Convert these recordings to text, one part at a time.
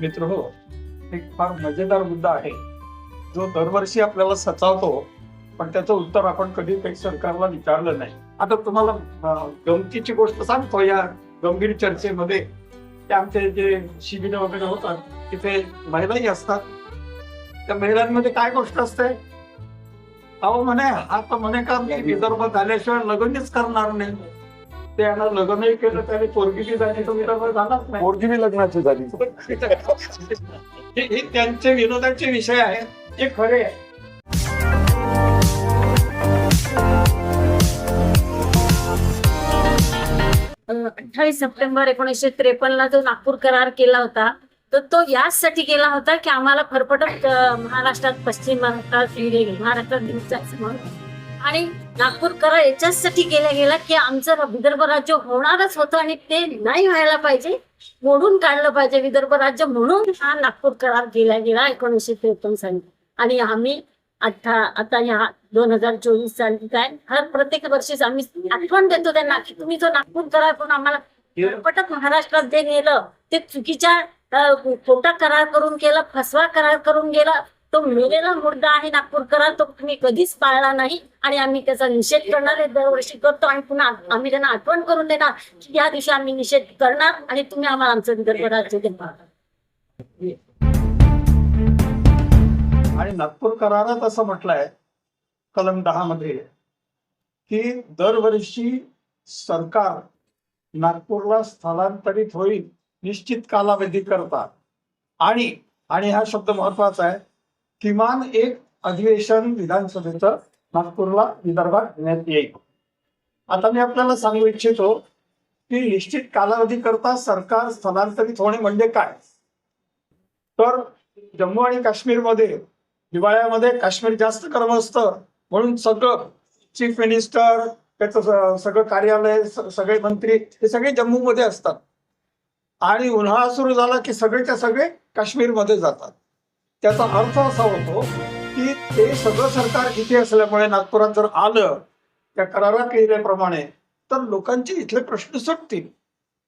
मित्र हो एक फार मजेदार मुद्दा आहे. जो दरवर्षी आपल्याला सचावतो पण त्याचं उत्तर आपण कधी काही सरकारला विचारलं नाही. आता तुम्हाला गमतीची गोष्ट सांगतो या गंभीर चर्चेमध्ये. ते आमचे जे शिबिर वगैरे होतात तिथे महिलाही असतात. त्या महिलांमध्ये काय गोष्ट असते? अहो म्हणे हा तर म्हणे का मी विदर्भ झाल्याशिवाय लग्नच करणार नाही. ते यांना लग्नही केलं त्याने झाली तर विदर्भ झालाच नाही. पोरगी बी लग्नाची झाली. हे हे त्यांचे विनोदाचे विषय आहेत जे खरे आहे अठ्ठावीस सप्टेंबर एकोणीसशे त्रेपन्नला जो नागपूर करार केला होता तर तो याचसाठी केला होता की आम्हाला फरफटत अं, महाराष्ट्रात पश्चिम महाराष्ट्रात महाराष्ट्रात जायचं म्हणून आणि नागपूर करार याच्यासाठी केला गेला की आमचं विदर्भ राज्य होणारच होतं आणि ते नाही व्हायला पाहिजे मोडून काढलं पाहिजे विदर्भ राज्य म्हणून हा नागपूर करार केला गेला एकोणीसशे त्रेपन्न साली. आणि आम्ही अठ्ठा आता ह्या दोन हजार चोवीस साली काय हर प्रत्येक वर्षीच आम्ही आठवण देतो त्यांना की तुम्ही जो नागपूर करार करून आम्हाला पटक महाराष्ट्रात जे नेलं ते चुकीच्या खोटा करार करून केला फसवा करार करून गेला तो मेलेला मुद्दा आहे नागपूर करार तो तुम्ही कधीच पाळला नाही. आणि आम्ही त्याचा निषेध करणार आहे दरवर्षी करतो आणि पुन्हा आम्ही त्यांना आठवण करून देणार की या दिवशी आम्ही निषेध करणार आणि तुम्ही आम्हाला आमचं विदर्भ राज्य देणार. आणि नागपूर करारात असं म्हटलंय कलम दहा मध्ये की दरवर्षी सरकार नागपूरला स्थलांतरित होईल निश्चित कालावधी करता आणि आणि हा शब्द महत्त्वाचा आहे किमान एक अधिवेशन विधानसभेचं नागपूरला विदर्भात घेण्यात येईल. आता मी आपल्याला सांगू इच्छितो की निश्चित कालावधी करता सरकार स्थलांतरित होणे म्हणजे काय? तर जम्मू आणि काश्मीरमध्ये हिवाळ्यामध्ये काश्मीर जास्त गरम असतं म्हणून सगळं चीफ मिनिस्टर त्याचं सगळं कार्यालय सगळे मंत्री हे सगळे जम्मूमध्ये असतात. आणि उन्हाळा सुरू झाला की सगळेच्या सगळे काश्मीरमध्ये जातात. त्याचा अर्थ असा होतो की ते सगळं सरकार इथे असल्यामुळे नागपुरात जर आलं त्या करारात लिहिल्याप्रमाणे तर लोकांचे इथले प्रश्न सुटतील.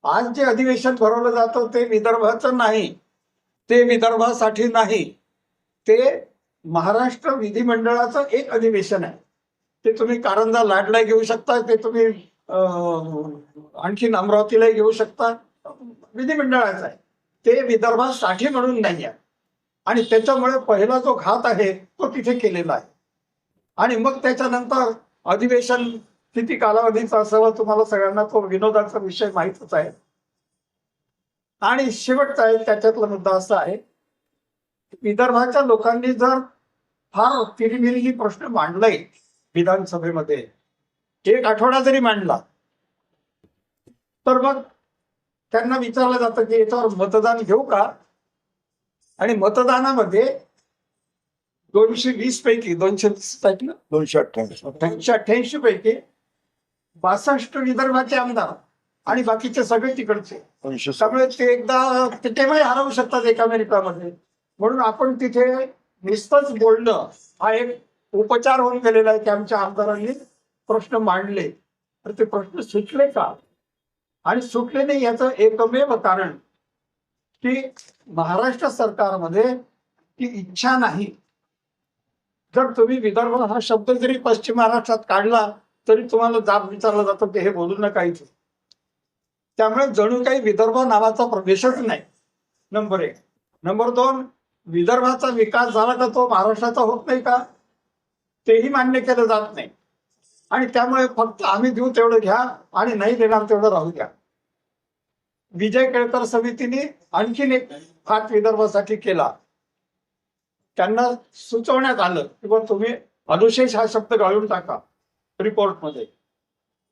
आज जे अधिवेशन भरवलं जातं ते विदर्भाचं नाही. ते विदर्भासाठी नाही. ते महाराष्ट्र विधिमंडळाचं एक अधिवेशन आहे. ते तुम्ही कारंजा लाडला घेऊ शकता ते तुम्ही आणखीन अमरावतीला घेऊ शकता. विधिमंडळाचं आहे. ते विदर्भासाठी म्हणून नाही आहे. आणि त्याच्यामुळे पहिला जो घात आहे तो तिथे केलेला आहे. आणि मग त्याच्यानंतर अधिवेशन किती कालावधीचं असावं तुम्हाला सगळ्यांना तो विनोदाचा विषय माहितच आहे. आणि शेवटचा आहे त्याच्यातला मुद्दा असा आहे विदर्भाच्या लोकांनी जर फार तिरिमिरी प्रश्न मांडलाय विधानसभेमध्ये एक आठवडा जरी मांडला तर मग त्यांना विचारलं जातं की याच्यावर मतदान घेऊ का? आणि मतदानामध्ये दोनशे वीस पैकी दोनशे वीस पैकी? दोनशे अठ्ठ्याऐंशी. दोनशे अठ्ठ्याऐंशी पैकी बासष्ट विदर्भाचे आमदार आणि बाकीचे सगळे तिकडचे. त्यामुळे ते एकदा ते केव्हाही हरवू शकतात एका मिनिटामध्ये. म्हणून आपण तिथे नुसतंच बोलणं हा एक उपचार होऊन गेलेला आहे की आमच्या आमदारांनी प्रश्न मांडले. तर ते प्रश्न सुटले का? आणि सुटले नाही याचं एकमेव कारण की महाराष्ट्र सरकारमध्ये ती इच्छा नाही. जर तुम्ही विदर्भ हा शब्द जरी पश्चिम महाराष्ट्रात काढला तरी तुम्हाला जाब विचारला जातो की हे बोलू नका इथे. त्यामुळे जणू काही विदर्भ नावाचा प्रदेशच नाही नंबर एक. नंबर दोन विदर्भाचा विकास झाला का तो महाराष्ट्राचा होत नाही का? तेही मान्य केलं जात नाही. आणि त्यामुळे फक्त आम्ही देऊ तेवढं घ्या आणि नाही देणार तेवढं राहू द्या. विजय केळकर समितीने आणखीन एक हात विदर्भासाठी केला. त्यांना सुचवण्यात आलं की तुम्ही अनुशेष हा शब्द गाळून टाका रिपोर्टमध्ये.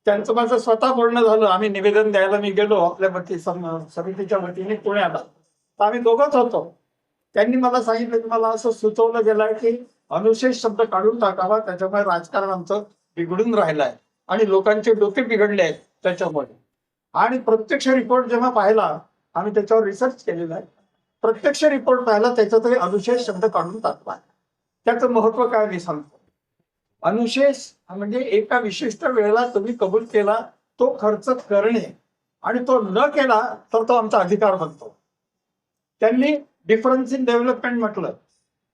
त्यांचं माझं स्वतः बोलणं झालं. आम्ही निवेदन द्यायला मी गेलो आपल्या वती समितीच्या वतीने पुण्याला. तर आम्ही दोघंच होतो. त्यांनी मला सांगितलं की मला असं सुचवलं गेलं की अनुशेष शब्द काढून टाकावा. त्याच्यामुळे राजकारण आमचं बिघडून राहिलं आहे आणि लोकांचे डोके बिघडले आहेत त्याच्यामुळे. आणि प्रत्यक्ष रिपोर्ट जेव्हा पाहिला आम्ही त्याच्यावर रिसर्च केलेला आहे. प्रत्यक्ष रिपोर्ट पाहिला त्याच्यातही अनुशेष शब्द काढून टाकला त्याचं महत्त्व काय मी सांगतो. अनुशेष म्हणजे एका विशिष्ट वेळेला तुम्ही कबूल केला तो खर्च करणे आणि तो न केला तर तो आमचा अधिकार बनतो. त्यांनी डिफरन्स इन डेव्हलपमेंट म्हटलं.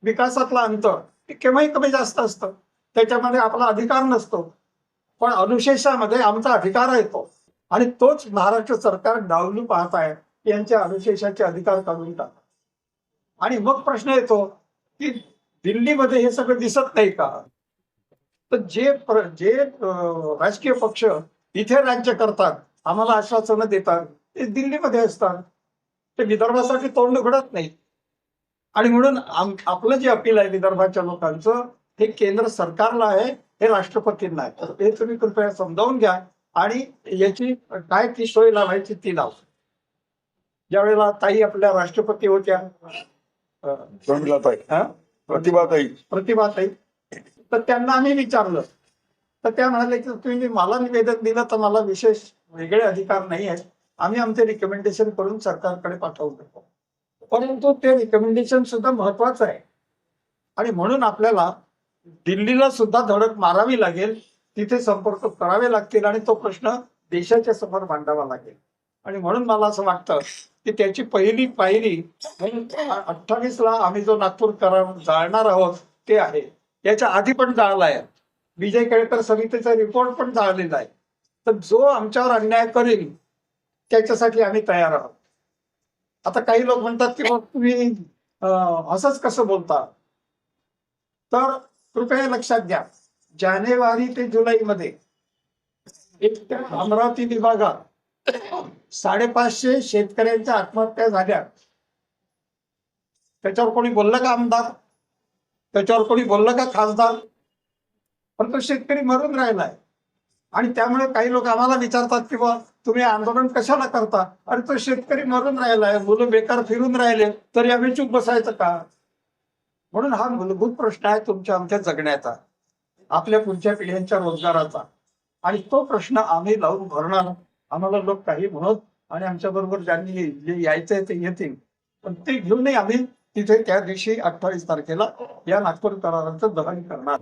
विकासातलं अंतर ते केव्हाही कमी जास्त असतं. त्याच्यामध्ये आपला अधिकार नसतो. पण अनुशेषामध्ये आमचा अधिकार येतो आणि तोच महाराष्ट्र सरकार डावलू पाहत आहे यांच्या अनुशेषाचे अधिकार काढून टाका. आणि मग प्रश्न येतो की दिल्लीमध्ये हे सगळं दिसत नाही का? तर जे प्र- जे राजकीय पक्ष इथे राज्य करतात आम्हाला आश्वासनं देतात ते दिल्लीमध्ये असतात. ते विदर्भासाठी तोंड उघडत नाही. आणि म्हणून आपलं जे अपील आहे विदर्भाच्या लोकांचं हे केंद्र सरकारला आहे हे राष्ट्रपतींना आहे. तर हे तुम्ही कृपया समजावून घ्या. आणि याची काय ती सोय लावायची ती लाव. ज्यावेळेला ताई आपल्या राष्ट्रपती होत्या हा? प्रतिभाताई. प्रतिभाताई. तर त्यांना आम्ही विचारलं. तर त्या म्हणाले की तुम्ही मला निवेदन दिलं तर मला विशेष वेगळे अधिकार नाही आहेत. आम्ही आमचे रिकमेंडेशन करून सरकारकडे पाठवू देतो परंतु ते रिकमेंडेशन सुद्धा महत्वाचं आहे. आणि म्हणून आपल्याला दिल्लीला सुद्धा धडक मारावी लागेल. तिथे संपर्क करावे लागतील आणि तो प्रश्न देशाच्या समोर मांडावा लागेल. आणि म्हणून मला असं वाटतं की त्याची पहिली पायरी म्हणजे अठ्ठावीस ला आम्ही जो नागपूर करार जाळणार आहोत ते आहे. याच्या आधी पण जाळला आहे विजय केळकर समितीचा रिपोर्ट पण जाळलेला आहे. तर जो आमच्यावर अन्याय करेल त्याच्यासाठी आम्ही तयार आहोत. आता काही लोक म्हणतात की मग तुम्ही असंच कसं बोलता? तर कृपया लक्षात घ्या. जानेवारी ते जुलैमध्ये मध्ये अमरावती विभागात साडेपाचशे शेतकऱ्यांच्या आत्महत्या झाल्या. त्याच्यावर कोणी बोललं का आमदार? त्याच्यावर कोणी बोललं का खासदार? पण तो शेतकरी मरून राहिलाय. आणि त्यामुळे काही लोक आम्हाला विचारतात की बा तुम्ही आंदोलन कशाला करता? अरे तो शेतकरी मरून राहिलाय मुलं बेकार फिरून राहिले तरी आम्ही चूप बसायचं का? म्हणून हा मूलभूत प्रश्न आहे तुमच्या आमच्या जगण्याचा. आपल्या पुढच्या पिढ्यांच्या रोजगाराचा. आणि तो प्रश्न आम्ही लावून भरणार आम्हाला लोक काही म्हणत आणि आमच्या बरोबर ज्यांनी जे यायचंय ते येतील. पण ते घेऊनही आम्ही तिथे त्या दिवशी अठ्ठावीस तारखेला या नागपूर कराराचं दहन करणार.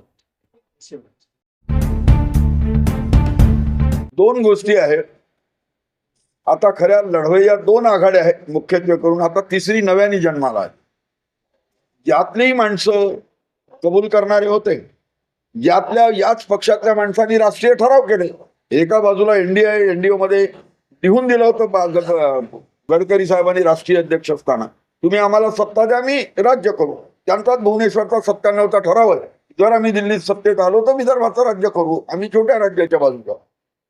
दोन गोष्टी आहेत. आता खऱ्या लढवय्या दोन आघाड्या आहेत मुख्यत्वे करून. आता तिसरी नव्याने जन्माला आहे. यातलीही माणसं कबूल करणारे होते. यातल्या याच पक्षातल्या माणसांनी राष्ट्रीय ठराव केले. एका बाजूला एनडीए एनडीओ मध्ये लिहून दिलं होतं गडकरी साहेबांनी राष्ट्रीय अध्यक्ष असताना. तुम्ही आम्हाला सत्ता द्या आम्ही राज्य करू. त्यांचाच भुवनेश्वरचा सत्त्याण्णवचा ठराव आहे. जर आम्ही दिल्लीत सत्तेत आलो तर विदर्भाचं राज्य करू. आम्ही छोट्या राज्याच्या बाजूला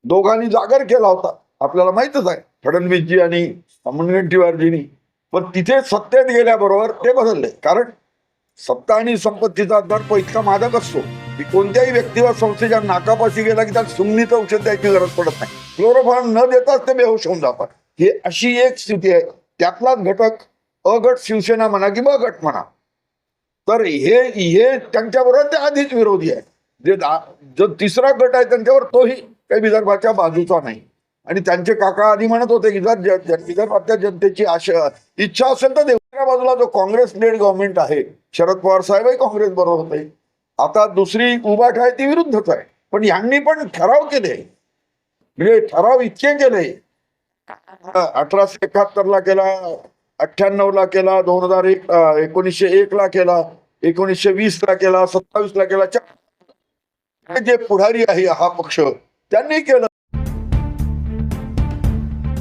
दोघांनी जागर केला होता. आपल्याला माहितच आहे. फडणवीसजी आणि मुनगंटीवारजींनी पण तिथे सत्तेत गेल्याबरोबर ते बदलले. कारण सत्ता आणि संपत्तीचा दर्प इतका मादक असतो की कोणत्याही व्यक्तीवर संस्थेच्या नाकापाशी गेला की त्याला सुमनीचं औषध द्यायची गरज पडत नाही क्लोरोफॉर्म न देताच ते बेहोश होऊन जातात ही अशी एक स्थिती आहे त्यातलाच घटक अगट शिवसेना म्हणा की ब गट म्हणा तर हे हे त्यांच्याबरोबर ते आधीच विरोधी आहे जे दा- जो तिसरा गट आहे त्यांच्यावर तोही काही विदर्भाच्या बाजूचा नाही आणि त्यांचे काका आधी म्हणत होते की जर विदर्भातल्या जनतेची आशा इच्छा असेल तर दुसऱ्या बाजूला जो काँग्रेस लेड गव्हर्नमेंट आहे शरद पवार साहेबही काँग्रेस बरोबर होते. आता दुसरी उभाट आहे ती विरुद्धच आहे. पण यांनी पण ठराव केले. म्हणजे ठराव इतके केले. अठराशे एकाहत्तर ला केला अठ्ठ्याण्णव ला केला दोन हजार एक एकोणीसशे एक ला केला एकोणीसशे वीस ला केला. सत्तावीस ला केला जे पुढारी आहे हा पक्ष त्यांनी केलं.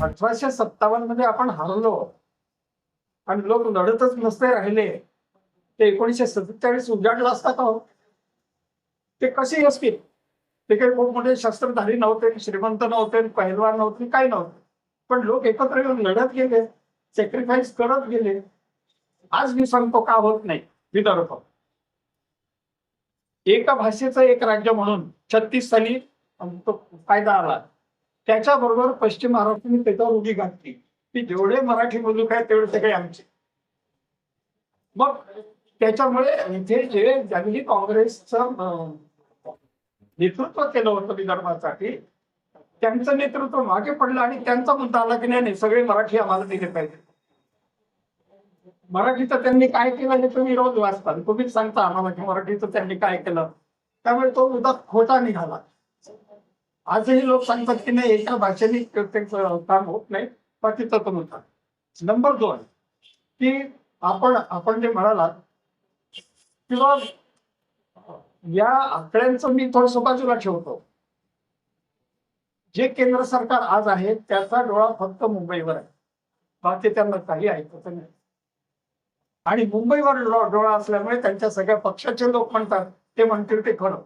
अठराशे सत्तावन्नमध्ये आपण हरलो. आणि लोक लढतच नसते राहिले. ते एकोणीशे सत्तेचाळीस उजाडलं असतात हो? ते कसे असतील? ते काही खूप मोठे शस्त्रधारी नव्हते श्रीमंत नव्हते पहिलवान नव्हते काही नव्हते. पण लोक एकत्र येऊन लढत गेले सॅक्रिफाईस करत गेले. आज मी सांगतो का होत नाही? विदर्भ. एका भाषेचं एक राज्य म्हणून छत्तीस साली तो फायदा आला. त्याच्याबरोबर पश्चिम महाराष्ट्राने त्याच्यावर उडी घातली. की जेवढे मराठी मुलूक आहेत तेवढे सगळे आमचे. मग त्याच्यामुळे इथे जे ज्यांनी काँग्रेसचं नेतृत्व केलं होतं विदर्भासाठी त्यांचं नेतृत्व मागे पडलं आणि त्यांचा मुद्दा आला की नाही नाही सगळे मराठी आम्हाला दिले पाहिजे. मराठीचं त्यांनी काय केलं हे तुम्ही रोज वाचता. तुम्हीच सांगता आम्हाला की मराठीचं त्यांनी काय केलं. त्यामुळे तो मुद्दा खोटा निघाला. आजही लोक सांगतात की नाही एका भाषेने प्रत्येक काम होत नाही. बाकीचा तो मुद्दा नंबर दोन की आपण आपण जे म्हणालात किंवा या आकड्यांचं मी थोडस बाजूला ठेवतो. जे केंद्र सरकार आज आहे त्याचा डोळा फक्त मुंबईवर आहे. बाकी त्यांना काही ऐकत नाही. आणि मुंबईवर डोळा असल्यामुळे त्यांच्या सगळ्या पक्षाचे लोक म्हणतात ते म्हणतील ते खरं.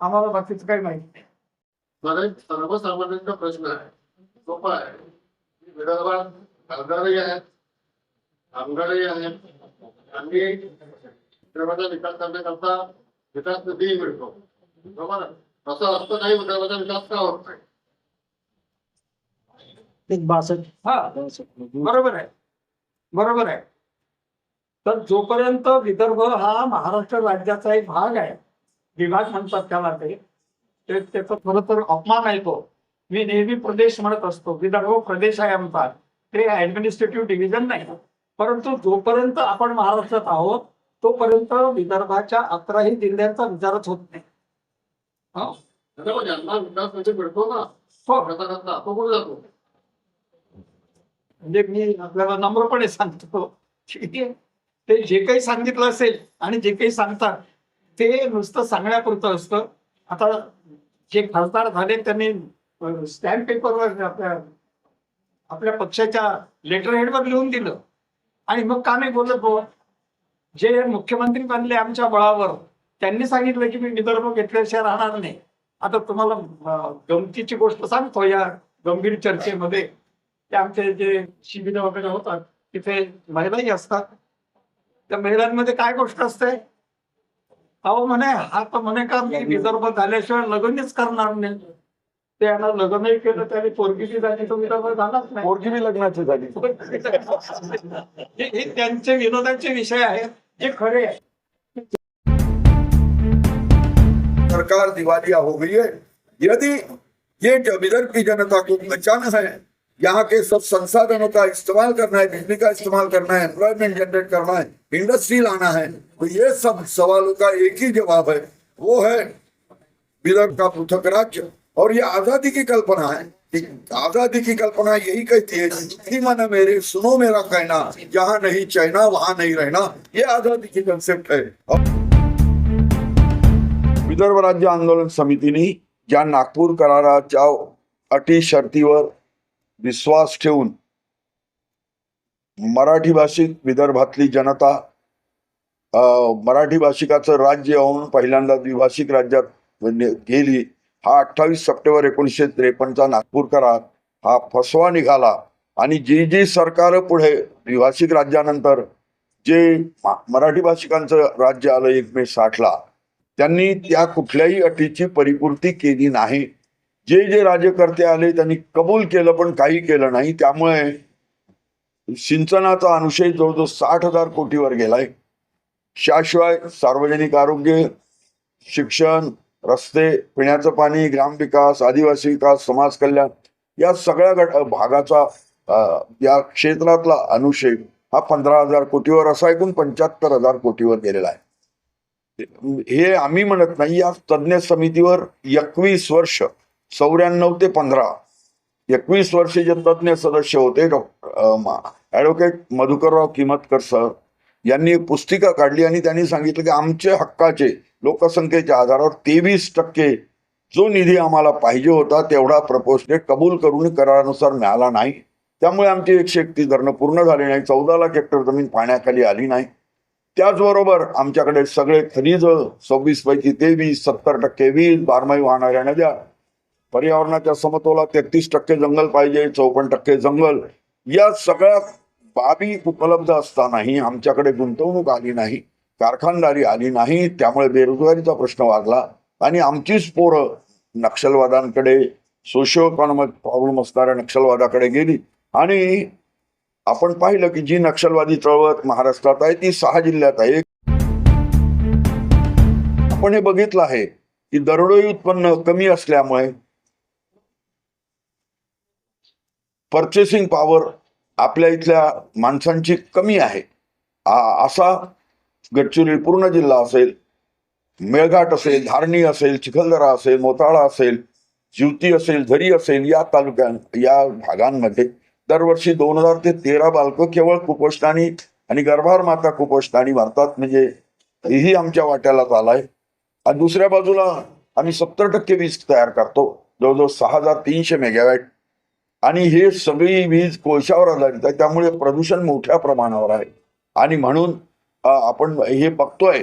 आम्हाला बाकीचं काही माहिती नाही. मला सर्वसामान्यांचा प्रश्न आहे. सोपा आहे. विदर्भात खासदारही आहेत आमदारही आहेत. आणि विदर्भाचा विकास करण्याकरता विकास निधीही मिळतो. बरोबर? आहे? असं असतं नाही विदर्भाचा विकास का होत नाही? हा बरोबर आहे. बरोबर आहे. तर जोपर्यंत विदर्भ हा महाराष्ट्र राज्याचा एक भाग आहे विभाग म्हणतात त्याला ते ते त्याचा खरं तर अपमान आहे तो. मी नेहमी प्रदेश म्हणत असतो विदर्भ प्रदेश आहे आमचा. ते ऍडमिनिस्ट्रेटिव्ह डिव्हिजन नाही. परंतु जोपर्यंत आपण महाराष्ट्रात आहोत तोपर्यंत विदर्भाच्या अकराही जिल्ह्यांचा विचारच होत नाही. हो. म्हणजे मी आपल्याला नम्रपणे सांगतो ठीक आहे? ते जे काही सांगितलं असेल आणि जे काही सांगतात ते नुसतं सांगण्यापुरतं असतं. आता जे खासदार झाले त्यांनी स्टॅम्प पेपरवर आपल्या आपल्या पक्षाच्या लेटर हेडवर लिहून दिलं. आणि मग का नाही बोलत जे मुख्यमंत्री बनले आमच्या बळावर त्यांनी सांगितलं की मी विदर्भ घेतल्याशिवाय राहणार नाही. आता तुम्हाला गमतीची गोष्ट सांगतो या गंभीर चर्चेमध्ये. ते आमचे जे शिबिर वगैरे होतात तिथे महिलाही असतात. त्या महिलांमध्ये काय गोष्ट असते? अहो म्हणे हा तर म्हणे का मी विदर्भ झाल्याशिवाय लग्नच करणार नाही. ते यांना लग्नही केलं त्याने पोरगी बी झाली तर विदर्भ झालाच नाही. पोरगी बी लग्नाची झाली हे हे त्यांचे विनोदाचे विषय आहेत जे खरे आहे सरकार दिवालिया हो गई है। यदि ये जो विदर्भ की जनता को बचाना है यहाँ के सब संसाधनों का इस्तेमाल करना है बिजली का इस्तेमाल करना है एम्प्लॉयमेंट जनरेट करना है इंडस्ट्री लाना है तो ये सब सवालों का एक ही जवाब है। वो है विदर्भ का पृथक राज्य। और ये आजादी की कल्पना है। आजादी की कल्पना यही कहती है कि मन मेरे सुनो मेरा कहना यहाँ नहीं चाहना वहां नहीं रहना ये आजादी की कंसेप्ट है। विदर्भ राज्य आंदोलन समितीने ज्या नागपूर कराराच्या अटी शर्तीवर विश्वास ठेवून मराठी भाषिक विदर्भातली जनता अं, मराठी भाषिकाचं राज्य होऊन पहिल्यांदा द्विभाषिक राज्यात म्हणजे गेली. हा अठ्ठावीस सप्टेंबर एकोणीसशे त्रेपन्नचा नागपूर करार हा फसवा निघाला. आणि जी जी सरकार पुढे द्विभाषिक राज्यानंतर जे मराठी भाषिकांचं राज्य आलं एक मे साठला त्यांनी त्या कुठल्याही अटीची परिपूर्ती केली नाही. जे जे राज्यकर्ते आले त्यांनी कबूल केलं पण काही केलं नाही. त्यामुळे सिंचनाचा अनुशय जवळजवळ साठ हजार कोटीवर गेलाय. त्याशिवाय सार्वजनिक आरोग्य शिक्षण रस्ते पिण्याचं पाणी ग्रामविकास आदिवासी विकास समाज कल्याण या सगळ्या गट भागाचा या क्षेत्रातला अनुषेक हा पंधरा हजार कोटीवर असा एकूण पंच्याहत्तर हजार कोटीवर गेलेला आहे. हे आम्ही म्हणत नाही या तज्ज्ञ समितीवर एकवीस वर्ष चौऱ्याण्णव ते पंधरा एकवीस वर्ष जे तज्ज्ञ सदस्य होते doctor advocate Madhukarrao Kimatkar sir यांनी पुस्तिका काढली आणि त्यांनी सांगितलं की आमचे हक्काचे लोकसंख्येच्या आधारावर तेवीस टक्के जो निधी आम्हाला पाहिजे होता तेवढा प्रपोजने कबूल करून करारानुसार मिळाला नाही. त्यामुळे आमची एकशे एकतीस धरणं पूर्ण झाली नाही चौदा लाख हेक्टर जमीन पाण्याखाली आली नाही. त्याचबरोबर आमच्याकडे सगळे खनिज सव्वीस पैकी तेवीस सत्तर टक्के वीज बारमाही वाहणाऱ्या नद्या पर्यावरणाच्या समतोला तेहतीस टक्के जंगल पाहिजे चौपन्न टक्के जंगल या सगळ्या बाबी उपलब्ध असतानाही आमच्याकडे गुंतवणूक आली नाही. कारखानदारी आली नाही त्यामुळे बेरोजगारीचा प्रश्न वाढला. आणि आमचीच पोरं नक्षलवादांकडे सोशिओ इकॉनॉमिक प्रॉब्लेम असणाऱ्या नक्षलवादाकडे गेली. आणि आपण पाहिलं की जी नक्षलवादी चळवळ महाराष्ट्रात आहे ती सहा जिल्ह्यात आहे. आपण हे बघितलं आहे की दरडोई उत्पन्न कमी असल्यामुळे पर्चेसिंग पॉवर आपल्या इथल्या माणसांची कमी आहे. असा गडचिरोली पूर्ण जिल्हा असेल मेळघाट असेल धारणी असेल चिखलदरा असेल मोताळा असेल जिवती असेल झरी असेल या तालुक्यां या भागांमध्ये दरवर्षी दोन हजार ते तेरा बालकं केवळ कुपोषणाने आणि गर्भार माता कुपोषणाने भारतात म्हणजे हेही आमच्या वाट्यालाच आलाय आणि दुसऱ्या बाजूला आम्ही सत्तर टक्के वीज तयार करतो. जवळजवळ सहा हजार तीनशे मेगावॅट. आणि हे सगळी वीज कोळशावर आधारित आहे. त्यामुळे प्रदूषण मोठ्या प्रमाणावर आहे. आणि म्हणून आपण हे बघतोय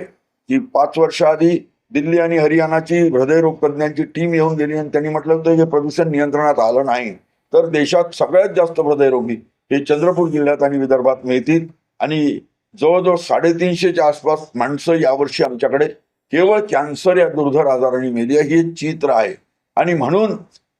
की पाच वर्ष आधी दिल्ली आणि हरियाणाची हृदयरोग तज्ञांची टीम येऊन गेली आणि त्यांनी म्हटलं होतं हे प्रदूषण नियंत्रणात आलं नाही. तर देशात सगळ्यात जास्त हृदयरोगी हे चंद्रपूर जिल्ह्यात आणि विदर्भात मिळतील. आणि जवळजवळ साडेतीनशेच्या आसपास माणसं यावर्षी आमच्याकडे केवळ कॅन्सर या दुर्धर आजाराने मेली आहे हे चित्र आहे. आणि म्हणून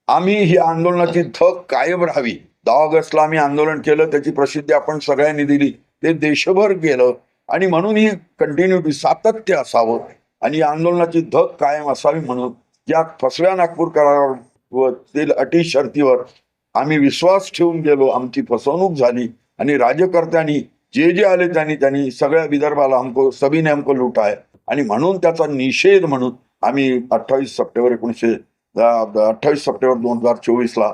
आम्ही ही आंदोलनाची थक कायम राहावी. दहा ऑगस्टला आम्ही आंदोलन केलं त्याची प्रसिद्धी आपण सगळ्यांनी दिली. ते देशभर गेलं. आणि म्हणून ही कंटिन्युटी सातत्य असावं. आणि या आंदोलनाची धग कायम असावी म्हणून या फसव्या नागपूर करारावर व तेल अटी शर्तीवर आम्ही विश्वास ठेवून गेलो. आमची फसवणूक झाली आणि राज्यकर्त्यांनी जे जे आले त्यांनी त्यांनी सगळ्या विदर्भाला हमको सभीने हमको लुटा आहे आणि म्हणून त्याचा निषेध म्हणून आम्ही अठ्ठावीस सप्टेंबर एकोणीसशे अठ्ठावीस सप्टेंबर दोन हजार चोवीसला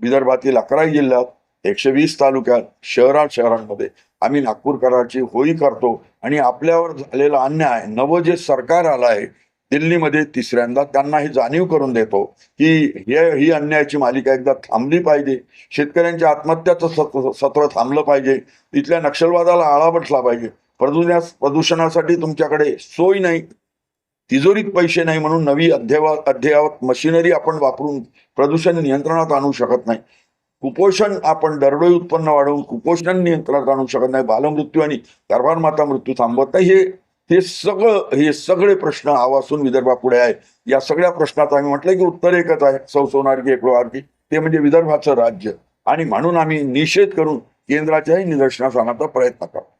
विदर्भातील अकरा जिल्ह्यात एकशे वीस तालुक्यात शहरात शहरांमध्ये. आम्ही नागपूरकरांची होळी करतो आणि आपल्यावर झालेला अन्याय नवं जे सरकार आलं आहे दिल्लीमध्ये तिसऱ्यांदा त्यांना ही जाणीव करून देतो की हे ही अन्यायाची मालिका एकदा थांबली पाहिजे. शेतकऱ्यांच्या आत्महत्याचं सत्र सत्र थांबलं पाहिजे. तिथल्या नक्षलवादाला आळा बसला पाहिजे. प्रदूषणा प्रदूषणासाठी तुमच्याकडे सोय नाही तिजोरीत पैसे नाही म्हणून नवी अद्ययावत अध्ययावत मशिनरी आपण वापरून प्रदूषण नियंत्रणात आणू शकत नाही. कुपोषण आपण दरडोई उत्पन्न वाढवून कुपोषण नियंत्रणात आणू शकत नाही. बालमृत्यू आणि गर्भार माता मृत्यू थांबवत नाही. हे हे सगळं हे सगळे प्रश्न आवासून विदर्भापुढे आहे. या सगळ्या प्रश्नात आम्ही म्हटलं की उत्तर एकच आहे. सौ सोनारकी एकलोआरकी ते म्हणजे विदर्भाचं राज्य. आणि म्हणून आम्ही निषेध करून केंद्राच्याही निदर्शनास आणण्याचा प्रयत्न करतो.